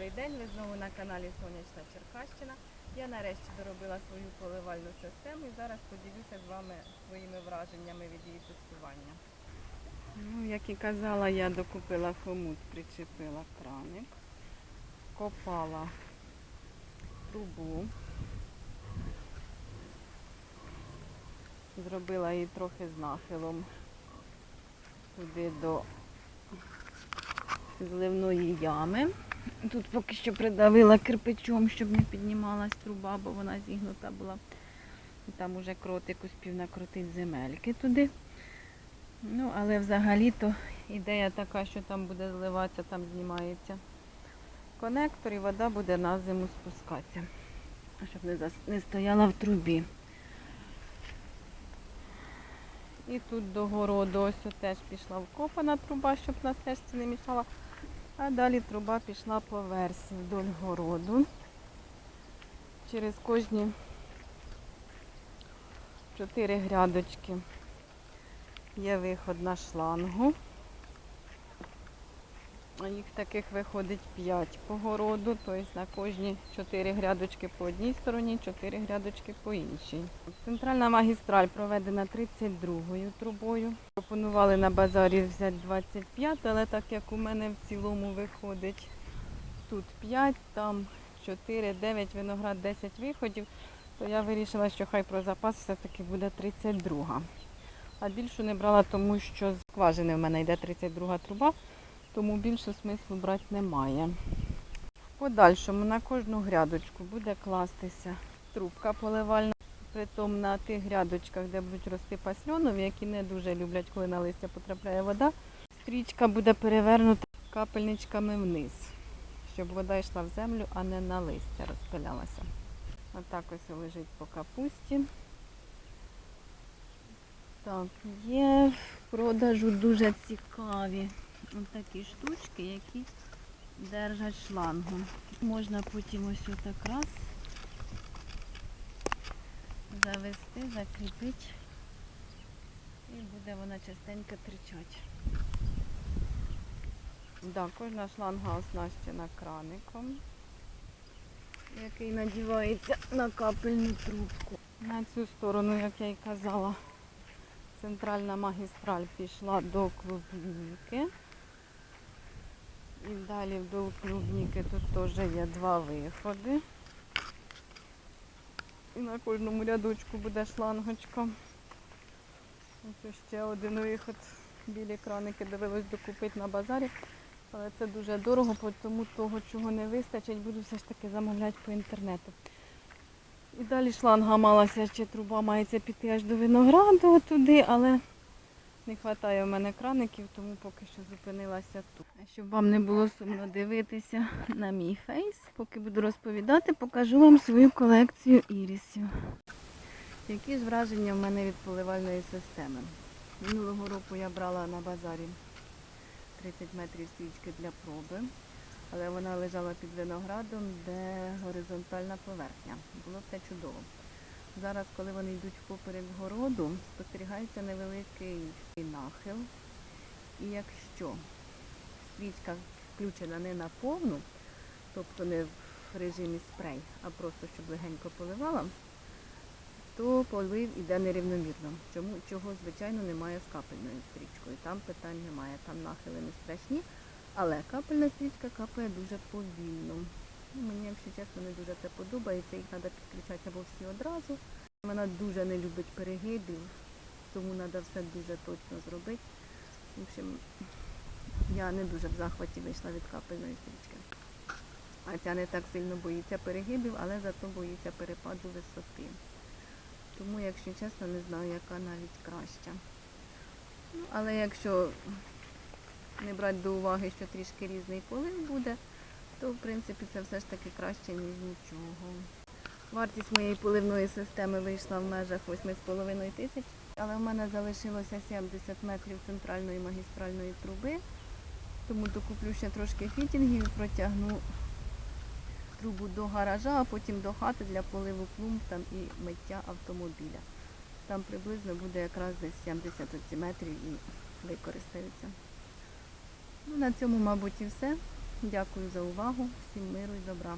Добрий день, ви знову на каналі Сонячна Черкащина. Я нарешті доробила свою поливальну систему і зараз поділюся з вами своїми враженнями від її тестування. Ну, як і казала, я докупила хомут, причепила краник, копала трубу, зробила її трохи з нахилом туди до зливної ями. Тут поки що придавила кирпичом, щоб не піднімалась труба, бо вона зігнута була. Там уже кротик успів накрутити земельки туди. Ну, але взагалі-то ідея така, що там буде зливатися, там знімається конектор і вода буде на зиму спускатися, щоб не, зас... не стояла в трубі. І тут до городу ось теж пішла вкопана труба, щоб на стежці не мішала. А далі труба пішла по версі вдоль городу. Через кожні чотири грядочки є виход на шлангу. Їх таких виходить 5 по городу, тобто на кожні 4 грядочки по одній стороні, 4 грядочки по іншій. Центральна магістраль проведена 32-ю трубою. Пропонували на базарі взяти 25, але так як у мене в цілому виходить тут 5, там 4, 9 виноград, 10 виходів, то я вирішила, що хай про запас все-таки буде 32. А більшу не брала, тому що з скважини в мене йде 32 труба, тому більше смислу брати немає. Подальшому на кожну грядочку буде кластися трубка поливальна. Притом на тих грядочках, де будуть рости пасльонові, які не дуже люблять, коли на листя потрапляє вода, стрічка буде перевернута капельничками вниз, щоб вода йшла в землю, а не на листя розпилялася. Отак ось лежить по капусті. Так, є в продажу дуже цікаві ось такі штучки, які держать шлангу. Можна потім ось отак раз завести, закріпити і буде вона частенько тричати. Да, кожна шланга оснащена краником, який надівається на капельну трубку. На цю сторону, як я й казала, центральна магістраль пішла до клубніки. І далі вдоль клубніки тут теж є два виходи. І на кожному рядочку буде шлангочка. Ось ще один виход. Білі краники довелось докупити на базарі. Але це дуже дорого, тому того, чого не вистачить, буду все ж таки замовляти по інтернету. І далі шланга малася, ще труба мається піти аж до винограду туди, але не вистачає в мене краників, тому поки що зупинилася тут. Щоб вам не було сумно дивитися на мій фейс, поки буду розповідати, покажу вам свою колекцію ірісів. Які ж враження в мене від поливальної системи? Минулого року я брала на базарі 30 метрів стрічки для проби, але вона лежала під виноградом, де горизонтальна поверхня. Було все чудово. Зараз, коли вони йдуть впоперек городу, спостерігається невеликий нахил. І якщо стрічка включена не на повну, тобто не в режимі спрей, а просто щоб легенько поливала, то полив іде нерівномірно. Чому, чого, звичайно, немає з капельною стрічкою. Там питань немає, там нахили не страшні, але капельна стрічка капає дуже повільно. Мені, якщо чесно, не дуже це подобається, їх треба підключати або всі одразу. Вона дуже не любить перегибів, тому треба все дуже точно зробити. В общем, я не дуже в захваті вийшла від капельної стрічки. А ця не так сильно боїться перегибів, але зато боїться перепаду висоти. Тому, якщо чесно, не знаю, яка навіть краща. Ну, але якщо не брати до уваги, що трішки різний полив буде, то в принципі це все ж таки краще, ніж нічого. Вартість моєї поливної системи вийшла в межах 8,5 тисяч, але в мене залишилося 70 метрів центральної магістральної труби, тому докуплю ще трошки фітінгів і протягну трубу до гаража, а потім до хати для поливу клумб там і миття автомобіля. Там приблизно буде якраз десь 70 метрів і використаються. Ну, на цьому, мабуть, і все. Дякую за увагу. Всім миру і добра.